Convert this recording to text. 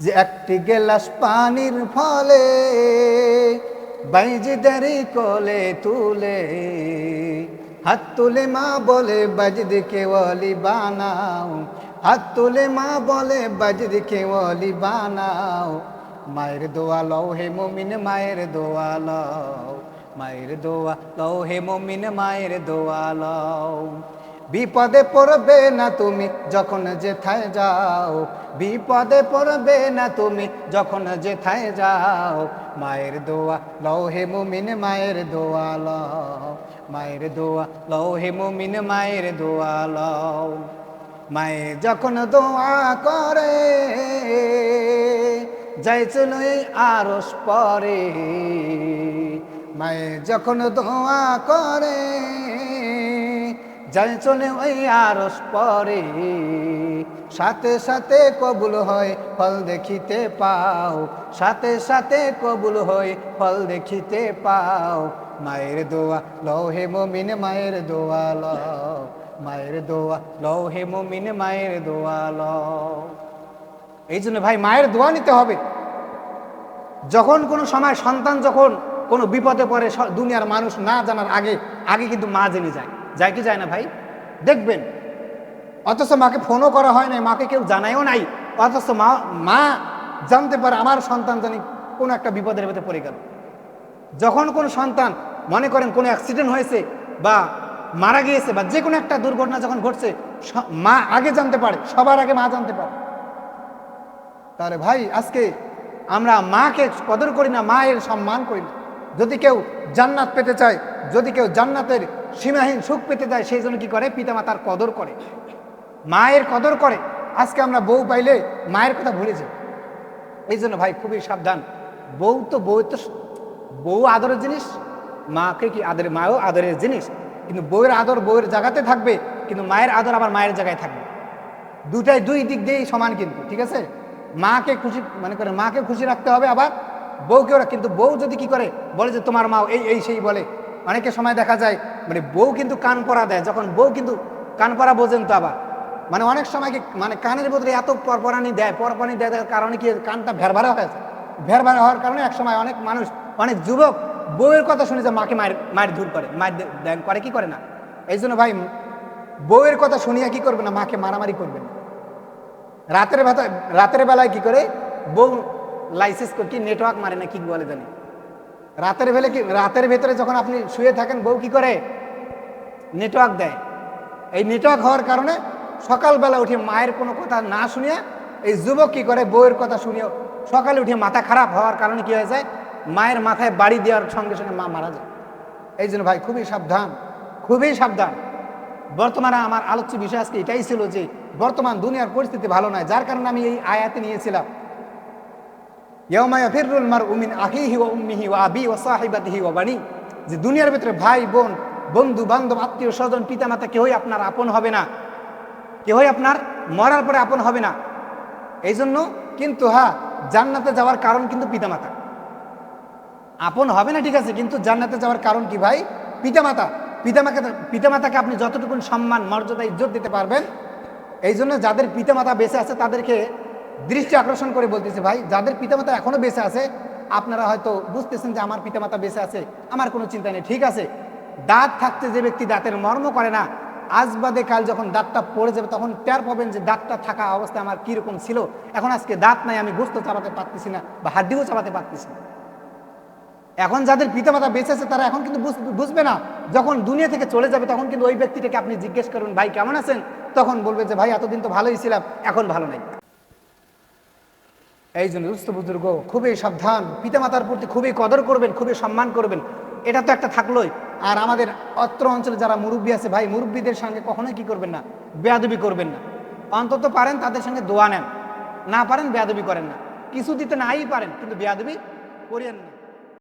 যে একটি গেলাস পানির ফলে বাইজিদারি কোলে তুলে, হাত তুলে মা বলে বাজদ কেওয়ালি বানাও, হাত তুলে মা বলে বাজদ কেওয়ালি বানাও, মায়ের দোয়া লও হে মুমিন, মায়ের দোয়া লও, মায়ের দোয়া লও হে মুমিন, মায়ের দোয়া লও। বিপদে পড়বে না তুমি যখন যেথায় যাও, বিপদে পড়বে না তুমি যখন যেথায় যাও। মায়ের দোয়া লও হে মুমিন, মায়ের দোয়া লও। মায়ের দোয়া লও হে মুমিন, মায়ের দোয়া লও। মায়ে যখন দোয়া করে যাইছিল আরস পরে। মায়ে যখন দোয়া করে চলে ওই আরস পরে। সাথে সাথে কবুল হয়, ফল দেখিতে পাও। সাথে সাথে কবুল হয়, ফল দেখিতে পাও। মায়ের দোয়া লও হে মমিন, মায়ের দোয়া লও। মায়ের দোয়া লও হে মমিন, মায়ের দোয়া লও। এই জন্য ভাই, মায়ের দোয়া নিতে হবে। যখন কোনো সময় সন্তান যখন কোনো বিপদে পড়ে দুনিয়ার মানুষ না জানার আগে আগে কিন্তু মা জেনে যায়। যায় কি যায় না ভাই? দেখবেন। অথচ মাকে ফোনও করা হয় নাই, মাকে কেউ জানায়ও নাই। অথচ মা মা জানতে পারে আমার সন্তান জানি কোনো একটা বিপদের ভেতরে পড়ে গেল। যখন কোনো সন্তান মনে করেন কোনো অ্যাক্সিডেন্ট হয়েছে বা মারা গিয়েছে বা যে কোনো একটা দুর্ঘটনা যখন ঘটছে মা আগে জানতে পারে, সবার আগে মা জানতে পারে। তাহলে ভাই, আজকে আমরা মাকে কদর করি না, মায়ের সম্মান করি না। যদি কেউ জান্নাত পেতে চায়, যদি কেউ জান্নাতের সীমাহীন সুখ পেতে চায়, সেই জন্য কি করে? পিতামাতার কদর করে। মায়ের কদর করে। আজকে আমরা বউ পাইলে মায়ের কথা ভুলে যাই। এই জন্য ভাই খুবই সাবধান। বউ তো বউ তো বউ আদরের জিনিস, মাকে কি আদরের মাও আদরের জিনিস। কিন্তু বউয়ের আদর বউয়ের জায়গাতে থাকবে, কিন্তু মায়ের আদর আবার মায়ের জায়গায় থাকবে। দুটাই দুই দিক দিয়েই সমান কিন্তু, ঠিক আছে? মাকে খুশি মানে করে মাকে খুশি রাখতে হবে আবার বউকেও ওরা কিন্তু বউ যদি কি করে, বলে যে তোমার মা এই এই সেই বলে। অনেকের সময় দেখা যায় মানে বউ কিন্তু কান পরা দেয়, যখন বউ কিন্তু কান পরা বোঝেন তো আবার। মানে অনেক সময় কি মানে কানের বদলে এত পরপরানি দেয় পরপরানি দেয় কারণে কি কানটা ভেরভারা হয়ে যায়? ভেরভারা হওয়ার কারণে এক সময় অনেক মানুষ, অনেক যুবক বউয়ের কথা শুনে যে মাকে মায়ের মায়ের ধূর করে, মায়ের দেন করে, কি করে না? এই জন্য ভাই, বউয়ের কথা শুনিয়া কি করবে না, মাকে মারামারি করবে না। রাতের বেলা রাতের বেলায় কি করে, বউ লাইসেন্স কি নেটওয়ার্ক মারে না, কি বলে জানি? রাতের বেলা কি রাতের ভেতরে যখন আপনি শুয়ে থাকেন, বউ কি করে? নেটওয়ার্ক দেয়। এই নেটওয়ার্ক হওয়ার কারণে সকালবেলা উঠে মায়ের কোনো কথা না শুনিয়ে এই যুবক কি করে, বউয়ের কথা শুনিয়ে সকালে উঠে মাথা খারাপ হওয়ার কারণে কি হয়ে যায়? মায়ের মাথায় বাড়ি দেওয়ার সঙ্গে সঙ্গে মা মারা যায়। এই জন্য ভাই, খুবই সাবধান খুবই সাবধান। বর্তমানে আমার আলোচ্য বিষয় আজকে এটাই ছিল যে, বর্তমান দুনিয়ার পরিস্থিতি ভালো নয়। যার কারণে আমি এই আয়াতে নিয়েছিলাম। মার উমিন ওয়া আবি যে দুনিয়ার ভিতরে ভাই, বোন, বন্ধু, বান্ধব, আত্মীয়, স্বজন, পিতামাতা কেউই আপনার আপন হবে না। কেউই আপনার মরার পরে আপন হবে না। এই জন্য কিন্তু হ্যাঁ জান্নাতে যাওয়ার কারণ কিন্তু পিতামাতা। আপন হবে না, ঠিক আছে, কিন্তু জান্নাতে যাওয়ার কারণ কি ভাই? পিতামাতা। পিতামাকে, পিতামাতাকে আপনি যতটুকুন সম্মান, মর্যাদা, ইজ্জত দিতে পারবেন এই জন্য যাদের পিতামাতা বেঁচে আছে তাদেরকে দৃষ্টি আকর্ষণ করে বলতেছে, ভাই, যাদের পিতামাতা এখনও বেঁচে আছে, আপনারা হয়তো বুঝতেছেন যে আমার পিতামাতা বেঁচে আছে, আমার কোনো চিন্তা নেই, ঠিক আছে। দাঁত থাকতে যে ব্যক্তি দাঁতের মর্ম করে না, আজ বাদে কাল যখন দাঁতটা পড়ে যাবে, তখন টের পাবেন যে দাঁতটা থাকা অবস্থায় আমার কীরকম ছিল। এখন আজকে দাঁত নাই, আমি গোস্ত চাপাতে পারতেছি না বা হাড্ডিও চাপাতে পারতেছি না। এখন যাদের পিতামাতা বেঁচে আছে, তারা এখন কিন্তু বুঝ- বুঝবে না। যখন দুনিয়া থেকে চলে যাবে, তখন কিন্তু ওই ব্যক্তিটাকে আপনি জিজ্ঞেস করুন ভাই, কেমন আছেন? তখন বলবে যে, ভাই, এতদিন তো ভালোই ছিলাম, এখন ভালো নাই। এই জন্য দুস্থ বুজুর্গ খুবই সাবধান। পিতামাতার প্রতি খুবই কদর করবেন, খুবই সম্মান করবেন। এটা তো একটা থাকলোই। আর আমাদের অত্র অঞ্চলে যারা মুরব্বী আছে, ভাই, মুরব্বীদের সঙ্গে কখনোই কি করবেন না? বেয়াদবি করবেন না। অন্তত পারেন তাদের সঙ্গে দোয়া নেন। না পারেন, বেয়াদবি করেন না। কিছু দিতে নাই পারেন, কিন্তু বেয়াদবি করিয়েন না।